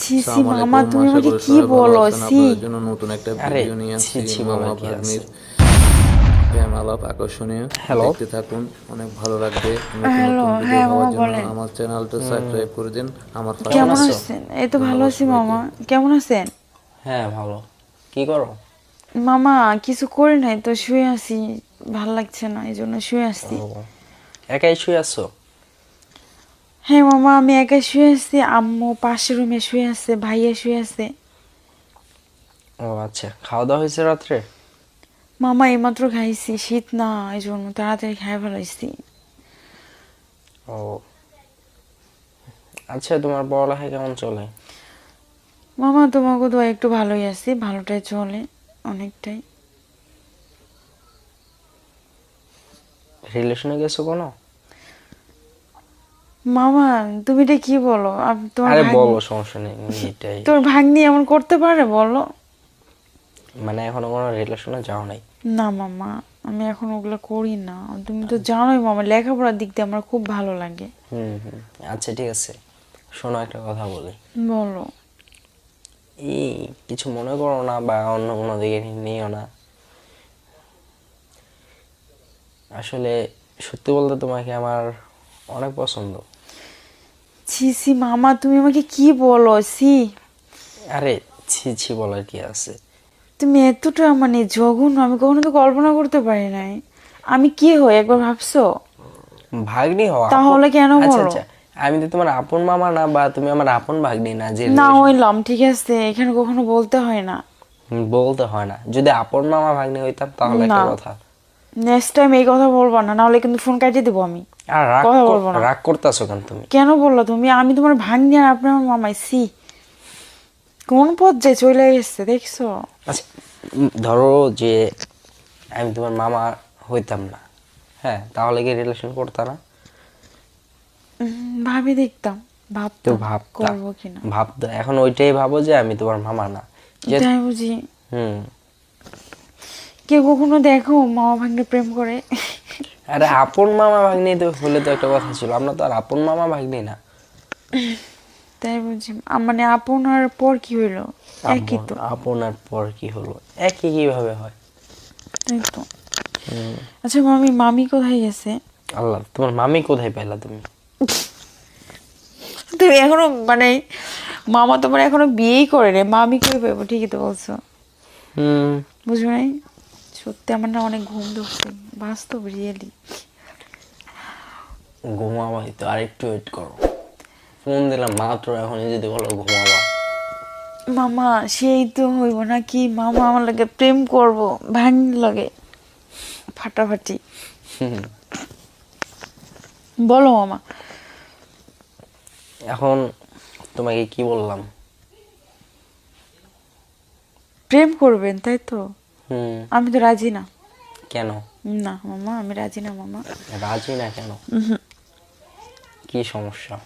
ছি ছি মামা তুমি আমাকে কি বলো? ছি জন্য নতুন একটা ভিডিও নিয়ে আসছি মামা ভাগ্নির। প্রেম আলাপ আকর্ষণীয়। হ্যালো। দেখতে থাকুন অনেক ভালো লাগবে। নতুন হ্যালো, ভিডিও হ্যাঁ, মামা জন্য আমার চ্যানেলটা সাবস্ক্রাইব করে দিন আমার পাশে কেমন আছেন? এই তো ভালো আছি মামা। কেমন আছেন? হ্যাঁ ভালো। কি করো? মামা কিছু করি নাই তো শুয়ে আছি। ভালো লাগছে না এই জন্য শুয়ে আছি। একাই শুয়ে আছো? হ্যাঁ মামা আমি একা শুয়ে আছি। আম্মু পাশের রুমে শুয়ে আছে ভাইয়া শুয়ে আছে। ও আচ্ছা। খাওয়া দাওয়া হয়েছে রাত্রে? মামা এইমাত্র খাইছি। শীত না এই জন্য তাড়াতাড়ি খাই ফেলাইছি। ও। আচ্ছা তোমার পড়ালেখা কেমন চলে? মামা তোমাকে তো একটু ভালোই আছি। ভালোটাই চলে অনেকটাই। রিলেশনে গেছো কোনো? মামা তুমি এটা কি বলো? তোমার আরে ভাগ্নি- বলো সমস্যা নেই এটাই তোর ভাগ্নি এমন করতে পারে বলো। মানে এখনও কোনো রিলেশনে যাও নাই। না মামা আমি এখন ওগুলো করি না। তুমি তো জানোই মামা লেখাপড়ার দিক দিয়ে আমার খুব ভালো লাগে। হুম হুম। আচ্ছা ঠিক আছে। শোনো একটা কথা বলি। বলো। এই কিছু মনে করো না বা অন্য কোনো দিকে নিও না। আসলে সত্যি বলতে তোমাকে আমার অনেক পছন্দ। ছি ছি মামা তুমি আমাকে কি বলো? ছি। আরে ছি ছি বলার কি আছে? তুমি এতটা মানে জঘন্য আমি কখনো তো কল্পনা করতে পারি নাই। আমি কি হই একবার ভাবছ? ভাগ্নি হওয়া তাহলে কেন আচ্ছা বলো? আচ্ছা আমি তো তোমার আপন মামা না বা তুমি আমার আপন ভাগ্নি না যে না হইলাম ঠিক আছে এখানে কখনো বলতে হয় না। বলতে হয় না। যদি আপন মামা ভাগ্নি হইতাম তাহলে একটা কথা। নেক্সট টাইম এই কথা বলব না নাহলে কিন্তু ফোন কাটিয়ে দেবো আমি। আর রাগ কথা বলব না। রাগ করতেছো কেন তুমি? কেন বলল তুমি? আমি তোমার আর আপনি আমার মামাই সি কোন পর্যায়ে চলে দেখছ? আচ্ছা ধরো যে আমি তোমার মামা হইতাম না হ্যাঁ তাহলে কি রিলেশন করতাম না? ভাবি দেখতাম ভাব তো ভাবতা করব কিনা। ভাবতো এখন ওইটাই ভাবো যে আমি তোমার মামা না। তাই বুঝি। হুম। কেউ কখনো দেখো মামা ভাগ্নে প্রেম করে। আরে আপন মামা ভাগ্নি তো হলে তো একটা কথা ছিল আমরা তো আর আপন মামা ভাগ্নি না। তাই বুঝি মানে আপনার পর কি হইল? একই তো। আপন- আপনার পর কি হলো? একই কীভাবে হয়? তাই তো। আচ্ছা মামি মামি কোথায় গেছে? আল্লাহ তোমার মামি কোথায় পাইলা তুমি? তুমি এখনও মানে মামা তোমার এখনও বিয়েই করে রে মামি করে পাবো? ঠিকই তো বলছো। হুম। বুঝবে নাই? সত্যি আমার না অনেক ঘুম ধরছে। বাস্তব রিয়েলি ঘুমাবাই তো আর একটু ওয়েট করো। ফোন দিলাম মাত্র এখন যদি বলো ঘুমাবা। মামা সেই তো হইব না কি মামা আমার লাগে প্রেম করব ভাঙ লাগে ফাটাফাটি। বলো মামা। এখন তোমাকে কি বললাম? প্রেম করবেন তাই তো? আমি তো রাজি না। কেন? না মামা আমি রাজি না মামা। রাজি না কেন? কি সমস্যা?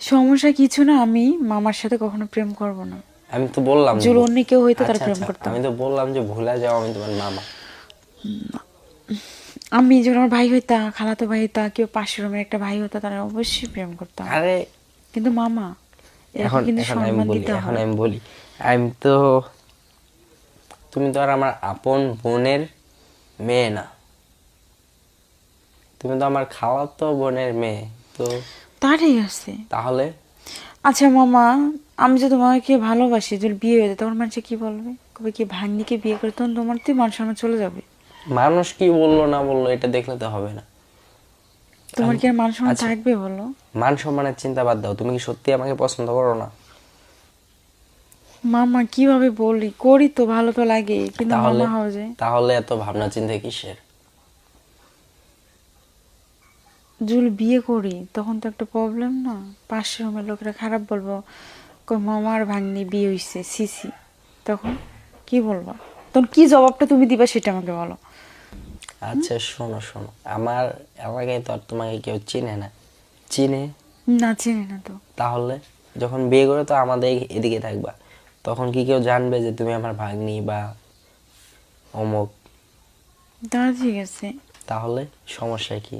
সমস্যা কিছু না আমি মামার সাথে কখনো প্রেম করব না। আমি তো বললাম যদি অন্য কেউ হইতো তার আচ্ছা, প্রেম আচ্ছা, করতাম। আমি তো বললাম যে ভুলে যাও আমি তোমার মামা। আমি যখন আমার ভাই হইতা খালাতো ভাই হইতা কেউ পাশের রুমের একটা ভাই হতো তারা অবশ্যই প্রেম করতাম। আরে কিন্তু মামা এখন কিন্তু এখন আমি সম্মান বলি এখন আমি বলি আমি তো তুমি তো আর আমার আপন বোনের মেয়ে না। তুমি তো আমার খালাতো বোনের মেয়ে তো তা ঠিক আছে। তাহলে? আচ্ছা মামা আমি যে তোমাকে ভালোবাসি যদি বিয়ে হয়ে যায় তখন মানুষে কি বলবে? কবে কি ভাগ্নিকে বিয়ে করে তখন তোমার তো মান সম্মান চলে যাবে? মানুষ কি বলল না বলল এটা দেখলে তো হবে না। তোমার কি আর মান সম্মান আচ্ছা। থাকবে বলো? মান সম্মানের চিন্তা বাদ দাও তুমি কি সত্যি আমাকে পছন্দ করো না? মামা কীভাবে বলি? করি তো ভালো তো লাগে কিন্তু মামা হওয়া যায়। তাহলে এত ভাবনা চিন্তা কিসের? যদি বিয়ে করি তখন তো একটা প্রবলেম না? পাশের রুমের লোকেরা খারাপ বলব কই মামার ভাগ্নি বিয়ে হইছে সিসি তখন কি বলব? তখন কি জবাবটা তুমি দিবা সেটা আমাকে বলো। আচ্ছা শোনো শোনো। আমার এলাকায় তো আর তোমাকে কেউ চিনে না। চিনে? না চিনি না তো। তাহলে যখন বিয়ে করে তো আমাদের এদিকে থাকবা। তখন কি কেউ জানবে যে তুমি আমার ভাগ্নি বা অমুক? তা ঠিক আছে। তাহলে সমস্যা কি?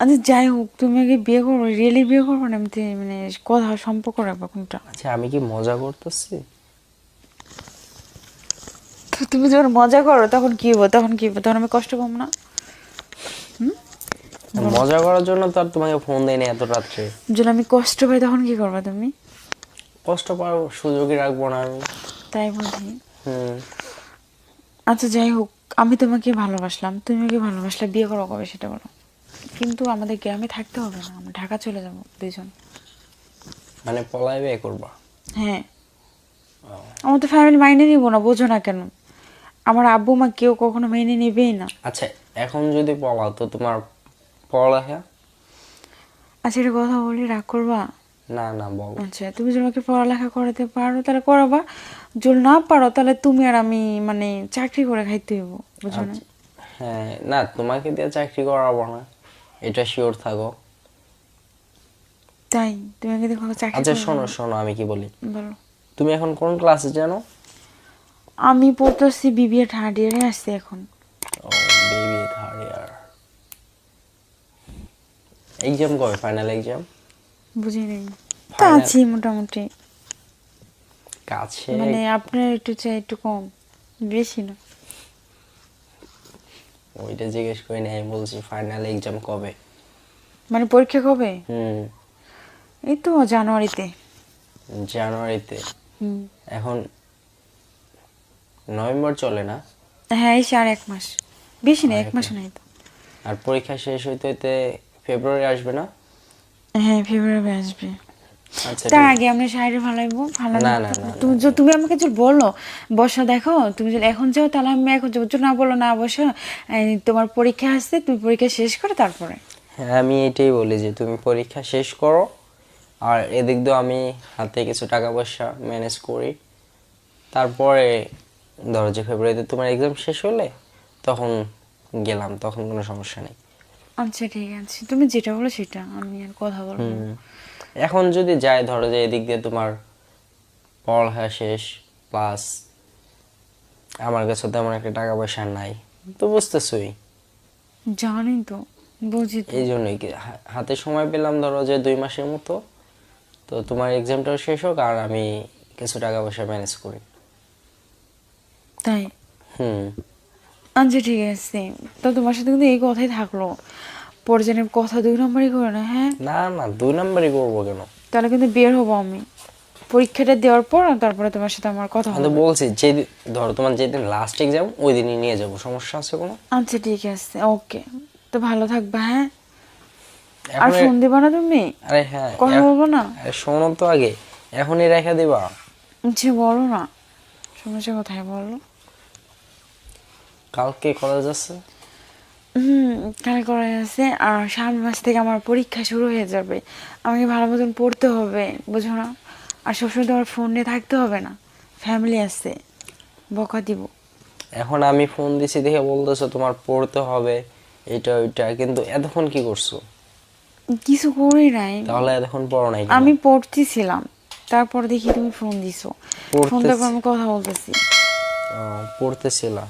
আচ্ছা যাই হোক তুমি আগে বিয়ে করো রিয়েলি বিয়ে করব না? এমনি মানে কথা সম্পর্ক রাখব কোনটা? আচ্ছা আমি কি মজা করতেছি? তুমি যখন মজা করো তখন কি হব? তখন কি হব? তখন আমি কষ্ট পাবো না? মজা করার জন্য তো আর তোমাকে ফোন দেয়নি এত রাত্রে। যদি আমি কষ্ট পাই তখন কি করবা তুমি? কষ্ট পাওয়ার সুযোগই রাখব না আমি। তাই বুঝি হুম। আচ্ছা যাই হোক আমি তোমাকে ভালোবাসলাম। তুমি আমাকে ভালোবাসলে বিয়ে করো কবে সেটা বলো। কিন্তু আমাদের গ্রামে থাকতে হবে না আমরা ঢাকা চলে যাব দুইজন। মানে পলাই বিয়ে করবা? হ্যাঁ। আমার তো ফ্যামিলি মাইনে নিব না বোঝো না কেন? আমার আব্বু মা কেউ কখনো মেনে নেবেই না। আচ্ছা এখন যদি পলাও তো তোমার পড়ালেখা? আচ্ছা এটা কথা বলি রাগ করবা? না না বল। আচ্ছা তুমি যদি আমাকে পড়ালেখা করাতে পারো তাহলে করাবা। যদি না পারো তাহলে তুমি আর আমি মানে চাকরি করে খাইতে হইব বুঝো না? হ্যাঁ না তোমাকে দিয়ে চাকরি করাবো না। এটা শিওর থাকো। তাই? তুমি আমাকে দেখো চাকরি আচ্ছা শোনো শোনো আমি কি বলি? বলো। তুমি এখন কোন ক্লাসে জানো? আমি পড়তেছি বিবিএ থার্ড ইয়ারে আসছি এখন। ও বেবি থার্ড ইয়ার এক্সাম কবে? ফাইনাল এক্সাম বুঝি নেই। তা আছি মোটামুটি। কাছে। মানে আপনার একটু চাই একটু কম বেশি না। ওইটা জিজ্ঞেস করি না আমি বলছি ফাইনাল এক্সাম কবে? মানে পরীক্ষা কবে? হুম। এই তো জানুয়ারিতে। জানুয়ারিতে। এখন নভেম্বর চলে না? হ্যাঁ এই আর এক মাস। বেশি না এক মাস। নাই তো। আর পরীক্ষা শেষ হইতে হইতে ফেব্রুয়ারি আসবে না? হ্যাঁ ফেব্রুয়ারি আসবে। আচ্ছা তার আগে আমরা শাড়ি ফালাইবো ফালানো না, না, না, তুমি তুমি আমাকে যদি বলো বসো দেখো তুমি যদি এখন যাও তাহলে আমি এখন যাব। না বলো না বসো তোমার পরীক্ষা আসছে তুমি পরীক্ষা শেষ করে তারপরে। হ্যাঁ আমি এটাই বলি যে তুমি পরীক্ষা শেষ করো আর এদিক দিয়ে আমি হাতে কিছু টাকা পয়সা ম্যানেজ করি। তারপরে ধরো যে ফেব্রুয়ারিতে তোমার এক্সাম শেষ হলে তখন গেলাম তখন কোনো সমস্যা নেই। আচ্ছা ঠিক আছে। তুমি যেটা বলো সেটা আমি আর কথা বলব এখন যদি যাই ধরো যে এদিক দিয়ে তোমার পড়ালেখা শেষ প্লাস আমার কাছে তেমন একটা টাকা পয়সা নাই তো বুঝতেছই। জানি তো বুঝি এই জন্যই কি হাতে সময় পেলাম ধরো যে দুই মাসের মতো তো তোমার এক্সামটাও শেষ হোক আর আমি কিছু টাকা পয়সা ম্যানেজ করি। তাই? হুম। আচ্ছা ঠিক আছে। তো তোমার সাথে কিন্তু এই কথাই থাকল। পরে যেন কথা দুই নম্বরই করে না হ্যাঁ? না না দুই নাম্বারই করব কেন? তাহলে কিন্তু বের হব আমি। পরীক্ষাটা দেওয়ার পর তারপরে তোমার সাথে আমার কথা হবে। বলছি যে ধরো তোমার যেদিন লাস্ট এক্সাম ওই দিনই নিয়ে যাব সমস্যা আছে কোনো? আচ্ছা ঠিক আছে ওকে। তো ভালো থাকবা হ্যাঁ? আর ফোন দিবা না তুমি? আরে হ্যাঁ কথা বলব না? শোনো তো আগে এখনই রেখে দিবা। আচ্ছা বলো না। সমস্যা কোথায় বলো? কালকে কলেজ আছে? হুম কালে করা আছে আর সামনের মাস থেকে আমার পরীক্ষা শুরু হয়ে যাবে। আমাকে ভালো মতন পড়তে হবে বুঝো না? আর সবসময় তোমার ফোন নিয়ে থাকতে হবে না। ফ্যামিলি আছে বকা দিব। এখন আমি ফোন দিছি দেখে বলতেছো তোমার পড়তে হবে এটা ওইটা কিন্তু এতক্ষণ কি করছ? কিছু করি নাই। তাহলে এতক্ষণ পড়ো নাই কেন? আমি পড়তেছিলাম তারপর দেখি তুমি ফোন দিছো। ফোন পড়তেছি। তারপর আমি কথা বলতেছি। ও, পড়তেছিলা।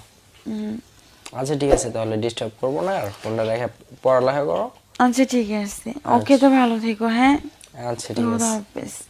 আচ্ছা ঠিক আছে তাহলে ডিস্টার্ব করব না আর ফোনটা রেখে পড়ালেখা করো। আচ্ছা ঠিক আছে। ওকে তো ভালো থেকো হ্যাঁ? আচ্ছা ঠিক আছে।